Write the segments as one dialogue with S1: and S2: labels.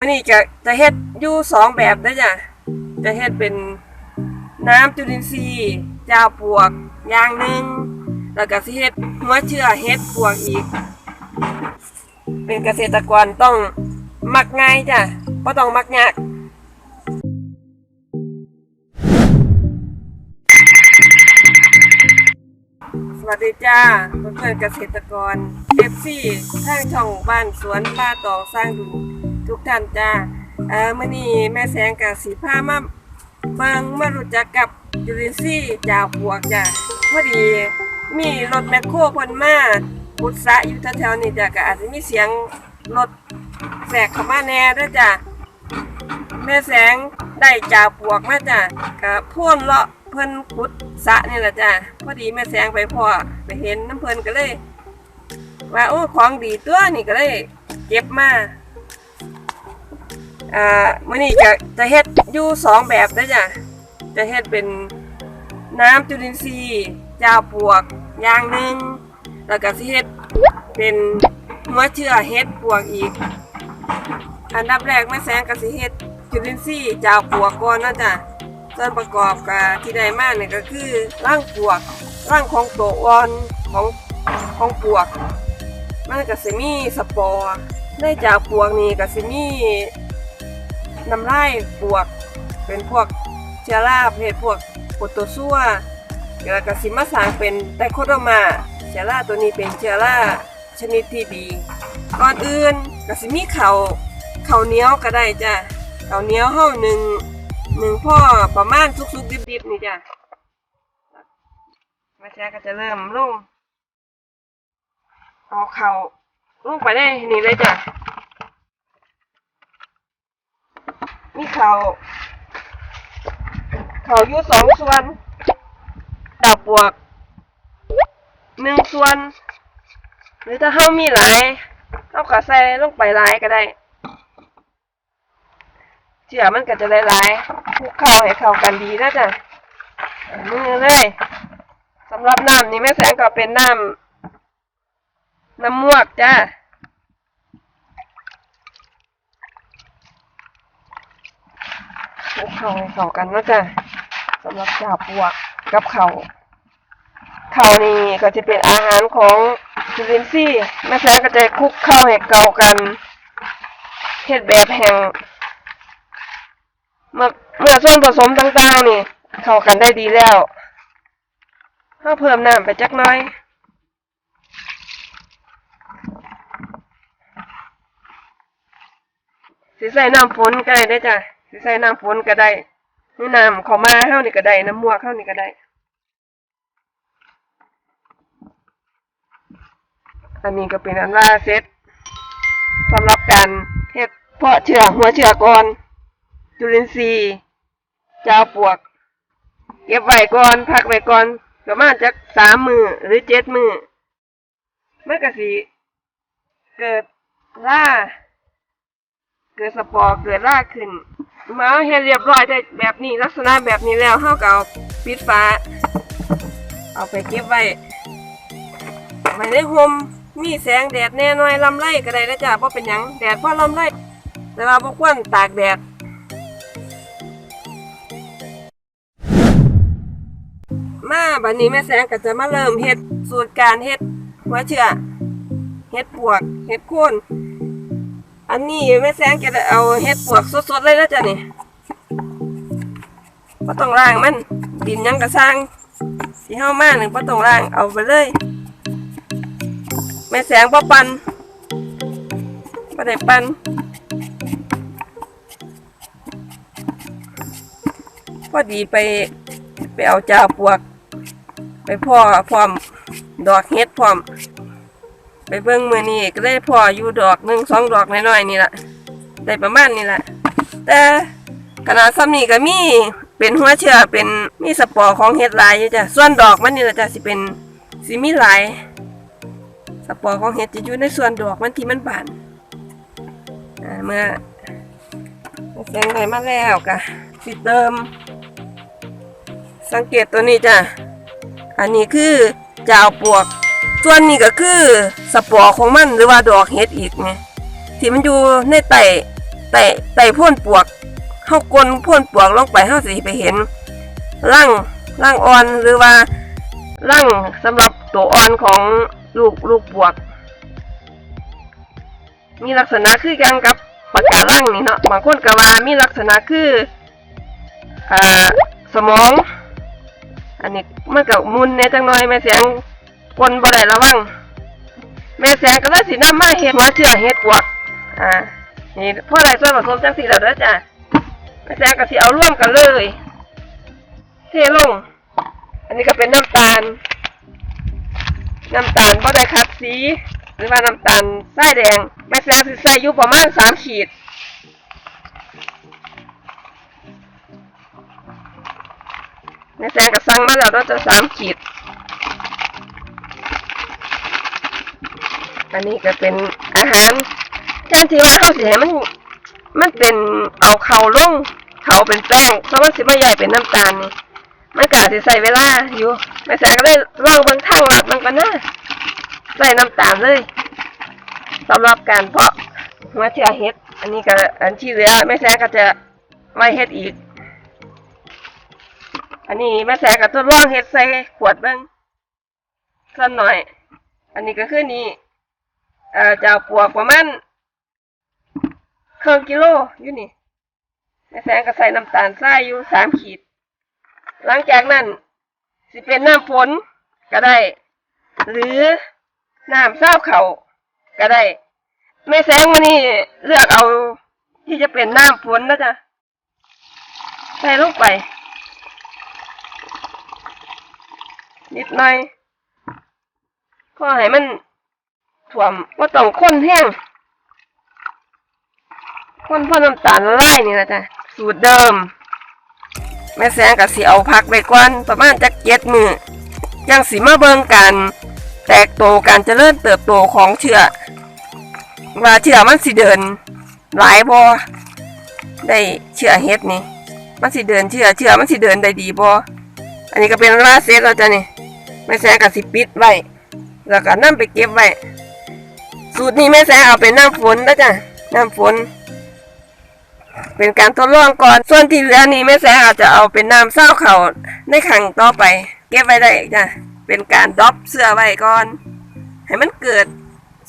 S1: อันนี้จะจะเฮ็ดอยู่สองแบบนะจ้ะจะเฮ็ดเป็นน้ำจุลินทรีย์จาปวกอย่างหนึ่งแล้วก็สิเฮ็ดหัวเชื้อเฮ็ดปวกอีก เป็นเกษตรกรต้องมักง่ายจ้ะบ่ต้องมักยากสวัสดีจ้าเพื่อนเกษตรกร FC ทางช่องบ้านสวนป้าตองสร้างดุ ทุกท่านจ้าเอ่อมื้อนี้แม่แสงกับสีผ้ามาเบิงมารู้จักกับจุลินทรีย์จากบวกจ้าพอดีมีรถแมคโครพิ่นมาพุทธะอยู่แถวๆนี้จ้ะก็อาจจะมีเสียงรถแทรกเข้ามาแน่ด้อจ้าแม่แสงได้จากปวกมาจ้ะกับพ่นเลาะเพิ่นขุดสะนี่แหละจ้ะพอดีแม่แสงไปพ่อไปเห็นน้ำเพิ่นก็เลย ว่าโอ้ของดีตัวนี่ก็เลยเก็บมา อ่ามื้อนี้จะจะเฮ็ดอยู่สองแบบนะจ้ะจะเฮ็ดเป็นน้ำจุลินทรีย์จาปวกอย่างหนึ่งแล้วก็สิเฮ็ดเป็นหัวเชื้อเฮ็ดปวกอีก อันดับแรกแม่แสงกสิเฮ็ดจุลินทรีย์จาปวกก่อนนะจ้ะส่วนประกอบกับที่ได้มาเนี่ยก็คือร่างปวกร่างของตัวอ่อนของของปวก มันก็สิมีสปอร์ได้จากปวกนี่ก็สิมี น้ำลายปวก เป็นพวกเชื้อราเพศพวกโปรโตซัวแล้วก็สิมาสางเป็นไดโคโดมา เชื้อราตัวนี้เป็นเชื้อราชนิดที่ดี ก่อนอื่นก็สิมีเขาวข้าเนี้ยวก็ได้จ้ะเข้าเนี้ยวเฮาหนึ่งหนึ่งพ่อประมาณสุกๆดิบๆนี่จ้ะม่แจ๊ก็จะเริ่มลงเอาเขาวลงไปได้นี่เลยจ้ะ มีเขาเขาอยู่สองส่วน ดาวปวกหนึ่งส่วน หรือถ้าเฮามีหลายเฮาก็ใส่ลงไปหลายก็ได้เจือมันก็จะหลายๆคลุกเข้าให้เข้ากันดีนะจ๊ะมือเลยสำหรับน้ำนี่แม่แสงก็เป็นน้ำน้ำมวกจ้า คลุกเข้าให้เข้ากันนะจ๊ะสำหรับจ่าปวกกับเขาวข้าวนี่ก็จะเป็นอาหารของจุลินทรีย์แม่แสงก็จะคลุกข้าวให้เก่ากันเฮ็ดแบบแห้งเมื่อเมื่อส่วนผสมต่างๆนี่ เข้ากันได้ดีแล้วถ้าเพิ่มน้ำไปจักน้อยสิใส่น้ำฝนก็ได้เด้จ้ะ สิใส่น้ำฝนก็ได้หรือน้ำข้าวมาเฮานี่ก็ได้น้ำมัวกเฮานี่ก็ได้ อันนี้ก็เป็นอันว่าเซตสำหรับการเฮ็ดเพาะเชื้อหัวเชื้อก่อนจุลินทรีย์จาปวก เก็บไว้ก่อนพักไว้ก่อนประมาณจักสามมือหรือเจ็ดมือเมันก็สิเกิดล่า เกิดสปอร์เกิดล่าขึ้น มาเฮ็ดเรียบร้อยได้แบบนี้ลักษณะแบบนี้แล้วเฮาก็เอาปิดฝาเอาไปเก็บไว้ไว้ในห่มมีแสงแดดแน่น่อยลำไรก็ได้นะจ๊ะเพราะเป็นหยังแดดเพราะลำไรแต่ว่าบ่ควรตากแดดมาบัดนี้แม่แสงก็จะมาเริ่มเฮ็ดสูตรการเฮ็ดหัวเชื้อเฮ็ดปวกเฮ็ดโคน อันนี้แม่แสงจะเอาเฮ็ดปวกสดๆเลยนะจ๊ะนี่บ่ต้องล้างมันดินยังก็สร้างสิเฮามาหนึ่งบ่ต้องล้างเอาไปเลย แม่แสงพ่อปันไม่ได้ปันพอดีไปไปเอาจ่าปวก ไปพ่อพร้อม ดอกเฮ็ดพร้อม ไปเบิ่งมือนี่ก็ได้พออยู่ดอกหนึ่งสองดอกน้อยๆนี่แหละได้ประมาณนี่แหละแต่ขนาดซ้ำนี่ก็มีเป็นหัวเชื้อเป็นมีสปอร์ของเฮ็ดลายอยู่จ้ะส่วนดอกมันนี่แหละจ้ะสิเป็นสิมีลายสปอร์ของเห็ดจะอยู่ในส่วนดอกมันที่มันบานอ่าเมื่อแสงไหลมาแล้วกะสิเติม สังเกตตัวนี้จ้ะอันนี้คือจาวปวก ส่วนนี้ก็คือสปอร์ของมันหรือว่าดอกเห็ดอีกไงที่มันอยู่ในไต่ไต่ไต่พ่นปวกเฮากลนพ่นปวกลงไปเฮาสิไปเห็นร่างร่างอ่อนหรือว่าร่างสำหรับตัวอ่อนของลูกลูกปวก มีลักษณะคือกันกับปากกาล่างนี่เนาะบางคนก็ว่ามีลักษณะคืออ่าสมอง อันนี้มันก็มุนในจังน้อยแม่เสียง คนบ่ได้ระวังแม่แสงก็เลยสินำมาเฮ็ดหัวเชื่อเฮ็ดปวกอ่านี่พ่อได้ส่วนผสมจังสี่แล้วเด้อจ้ะแม่แสงก็สิเอาร่วมกันเลยเทลง อันนี้ก็เป็นน้ำตาล น้ำตาลบ่ได้คัดสีหรือว่าน้ำตาลทรายแดงแม่แสงสิใส่อยู่ประมาณสามขีดแม่แสงก็สั่งมาแล้วเราจะสามขีด อันนี้ก็เป็นอาหารแทนที่ว่าเขาสิให้มัน มันเป็นเอาเขาลงเขาเป็นแป้งเพราะมันสิมาใหญ่เป็นน้ำตาลนี่มันก็อาจจะใส่เวลาอยู่แม่แสงก็เลยลองเบิ่งทางลัดมันก็น่าใส่น้ำตาลเลยสำหรับการเพาะหัวเชื้อเห็ด อันนี้ก็อันที่เหลือแม่แสงก็จะไว้เฮ็ดอีก อันนี้แม่แสงก็ทดลองเฮ็ดใส่ขวดเบิ่งสักหน่อย อันนี้ก็คือนี่ เอ่อจะปวกประมาณครึ่งกิโลอยู่นี่แม่แสงก็ใส่น้ำตาลทรายอยู่สามขีด หลังจากนั้นสิเป็นน้ำฝนก็ได้ หรือน้ำเศร้าเขาก็ได้แม่แสงวันนี้เลือกเอาที่จะเป็นน้ำฝนนะจ๊ะใส่ลงไป นิดหน่อยพอให้มัน ถ่วมว่าต้องข้นแห้งข้นเพราะน้ำตาลละลายนี่นะจ๊ะสูตรเดิม แม่แสงกับสีเอาพักไปก่อนประมาณจักเจ็ดมือยังสีมาเบิงกัน แตกโตการเจริญเติบโตของเชื้อว่าเชื้อมันสิเดิน หลายบอได้เชื้อเฮ็ดนี่ มันสิเดินเชื้อเชื้อมันสิเดินได้ดีบออันนี้ก็เป็นลาเซตแล้วจ้ะนี่แม่แสงกับสิปิดไว้แล้วก็นํไปเก็บไว้ สูตรนี้แม่แสเอาเป็นน้ำฝนนะจ๊ะน้ำฝน เป็นการทดลองก่อนส่วนที่เหลือนี้แม่แสอาจจะเอาเป็นน้ำเศร้าเขาในขังต่อไป เก็บไว้ได้จ้ะเป็นการดรอปเสื้อไว้ก่อน ให้มันเกิด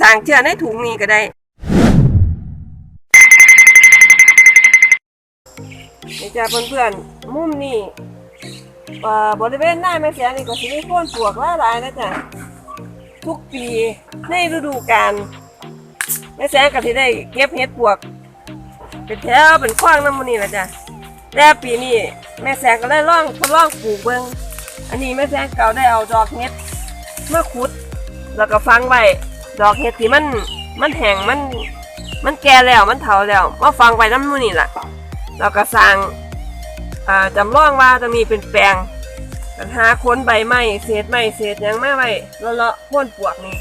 S1: สร้างเชื้อในถุงนี้ก็ได้นี่จ้ะเพื่อนๆมุมนี้อ่อบริเวณหน้าแม่แสงนี่ก็สิมีโคนปวกหลายๆนะจ๊ะ ทุกปีในฤดูกาลแม่แสงก็สิได้เก็บเห็ดปวก เป็นแถวเป็นขว้างน้ำมันนี่แหละจ้ะแต่ปีนี้แม่แสงก็ได้ล่องทดลองปลูกเบิงอันนี้แม่แสงเก่าได้เอาดอกเห็ดเมาขุด แล้วก็ฟังไว้ดอกเห็ดที่มันมันแห้งมัน มันแก่แล้วมันเถาแล้วมาฟังไว้น้ำมันนี่แหละแล้วก็สร้างจำลองว่าจะมีเป็นแปลง ปัญหาค้นใบไม้เศษไม้เศษยังมาไว้เลาะๆพ่นปวกนี่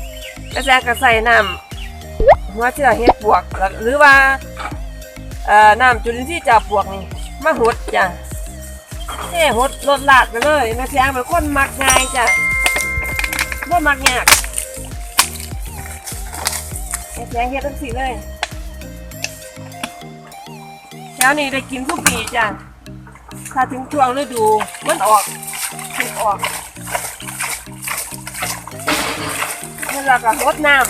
S1: กระแซกระใส่น้ำหัวเชื้อเห็ดปวก หรือว่าเอ่อน้ำจุลินทรีย์จากปวกนี่มาหดจ้ะเท่หดลดลาดไปเลยแม่แซงเป็นคนมักง่ายจ้ะบ่มักยากแม่แซงเฮ็ดทั้งสี่เลยแถวนี้ได้กินทุกปีจ้ะถ้าถึงช่วงฤดูมันออก ออกนี่เราก็รดน้ำ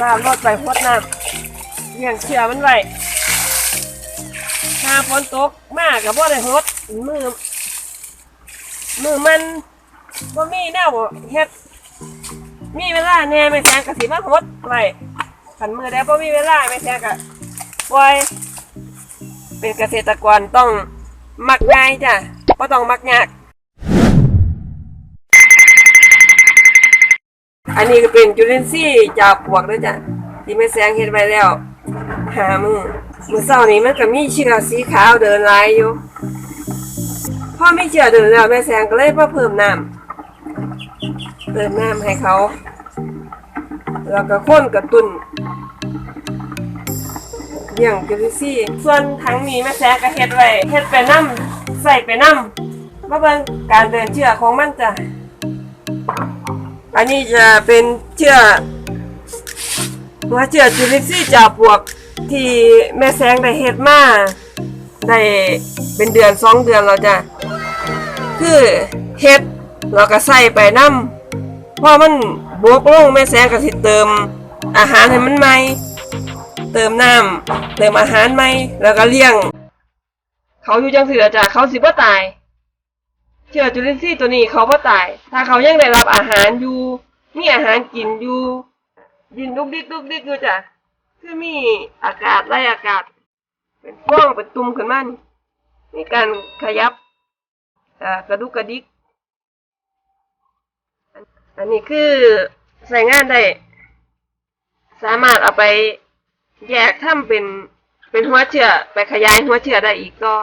S1: ลาลดไปรดน้ำเลี้ยงเชื่อมันไว้ถ้าฝนตกมากกับบ่ได้รดมือมือมันบ่มีแนวเฮ็ดมีเวลาแน่ไม่แซงกะสิมารดไว้ขันมือได้บ่มีเวลาไม่แซงกะปล่อยเป็นเกษตรกรต้องมักง่ายจ้ะ ก็ต้องมักยาก อันนี้ก็เป็นจุลินทรีย์จากปวกด้วยจ้ะที่แม่แสงเห็นไปแล้วหามือมือเศร้านี้มันก็มีเชื้อสีขาวเดินหลายอยู่พอมีเชื้อเดินแล้วแม่แสงก็เลยมาเพิ่มน้ำเติมน้ำให้เขา แล้วก็ข้นกระตุ้นเลี้ยงจุลินทรีย์ส่วนทั้งนี้แม่แซะก็เฮ็ดไว้เฮ็ดไปน้ำ ใส่ไปน้ำมาเบิ่งการเดินเชือกของมันจ้ะอันนี้จะเป็นเชือกหัวเชือกจุลินทรีย์จากปวกที่แม่แสงได้เฮ็ดมาได้เป็นเดือนสองเดือนแล้วจ้ะคือเฮ็ดเราก็ใส่ไปน้ำพอมันบวกลงแม่แสงก็สิเติมอาหารให้มันใหม่เติมน้ำเติมอาหารใหม่แล้วก็เลี้ยง เขาอยู่จังซี่ล่ะจ้ะเขาสิบ่ตาย เชื้อจุลินทรีย์ตัวนี้เขาบ่ตาย ถ้าเขายังได้รับอาหารอยู่ มีอาหารกินอยู่ยินดุกดิกดุกดิกอยู่จ้ะคือมีอากาศไล่อากาศ เป็นฟ้องเป็นตุ่มขึ้นมานี่มีการขยับอ่ากระดุกกระดิกอันอันนี้คือใส่งานได้ สามารถเอาไปแยกทำเป็น เป็นหัวเชื้อไปขยายหัวเชื้อได้อีกก็